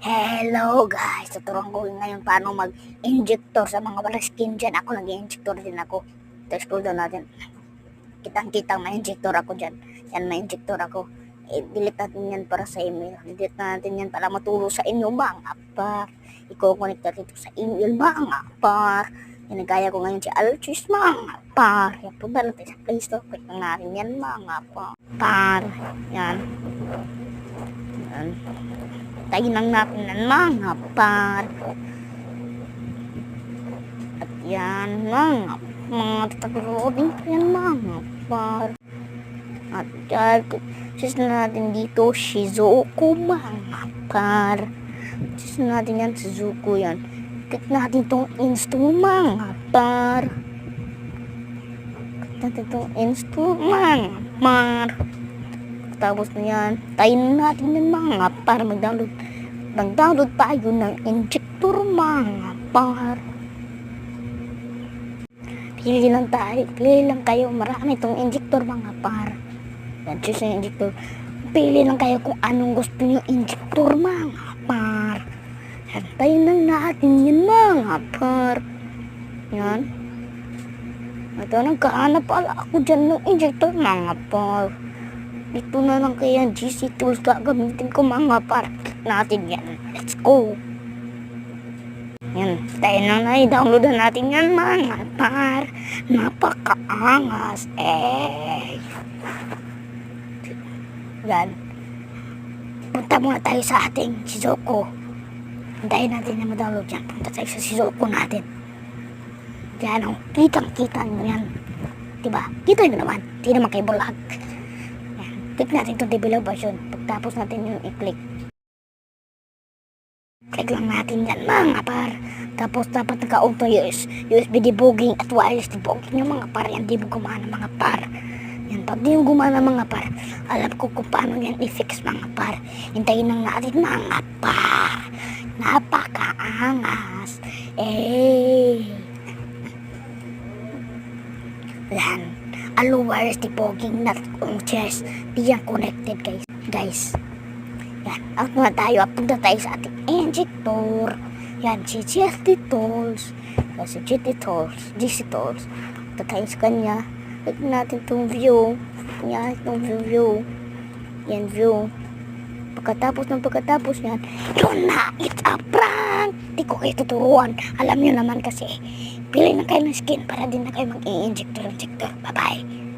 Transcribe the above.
Hello guys! Tuturuan ko ngayon paano mag-injector sa mga walang skin dyan. Ako nag-injector din ako. Test ko daw natin. Kitang-kitang ma-injector ako dyan. Yan, ma-injector ako. I-delete natin yan para sa email. Delete natin yan para matulong sa inyo mga par. I-connect natin ito sa email mga par. Yan, nagaya ko ngayon si Alchis mga par. Yan, lang tayo sa Play Store. Click lang natin yan mga par. Par. Yan. Yan. Tayo lang natin ng mga par. At yan mga mga tatakrooding ko yan mga par. At yan, sis natin dito, Shizuko mga par. Sis natin yan, Shizuko yan. Click natin tong insto mga par. Click natin tong insto mga par. Tapos na yan, tayo na natin yung mga para mag-download. Mag-download tayo ng injector mga par. Pili lang tayo, pili lang kayo. Marami itong injector mga par. Yan, choose yung injector. Pili lang kayo kung anong gusto nyo injector mga par. Yan, tayo lang natin yun mga par. Yan. Ito, nagkahanap pala ako dyan ng injector mga par. Dito na lang kaya GC tools gagamitin ko mga par. Click natin yan. Let's go. Yan. Tayo na na i-download na natin yan mga par. Napakaangas. Eh. Yan. Punta muna tayo sa ating Shizuko. Hintayin natin na ma-download yan. Punta tayo sa Shizuko natin. Yan o. Kitang-kita nyo yan. Diba? Kita nyo naman. Di naman kayo bulag. Yan. Click natin itong develop version. Pagtapos natin yung i-click. Click lang natin yan mga par. Tapos dapat naka-auto US, USB debugging at wireless debugging yung mga par. Yan di gumana mga par. Yan, pag di mo gumana mga par, alam ko kung paano yan i-fix mga par. Hintayin lang natin mga par. Napakaangas. Eh. Yan. Alo wireless debugging not on chest. Di yan connected guys. Guys. Yan. Out na tayo. Punta tayo sa ating injector. Yan. Si GST Tools. Yan, si GT Tools. GC Tools. Punta tayo sa kanya. Click natin itong view. Yan. Itong view view. Yan view. Pagkatapos ng pagkatapos yan, yun na, it's a prank! Di ko kayo tuturuan. Alam nyo naman kasi, pili na kayo ng skin para din na kayo mag-i-injector-injector. Bye-bye!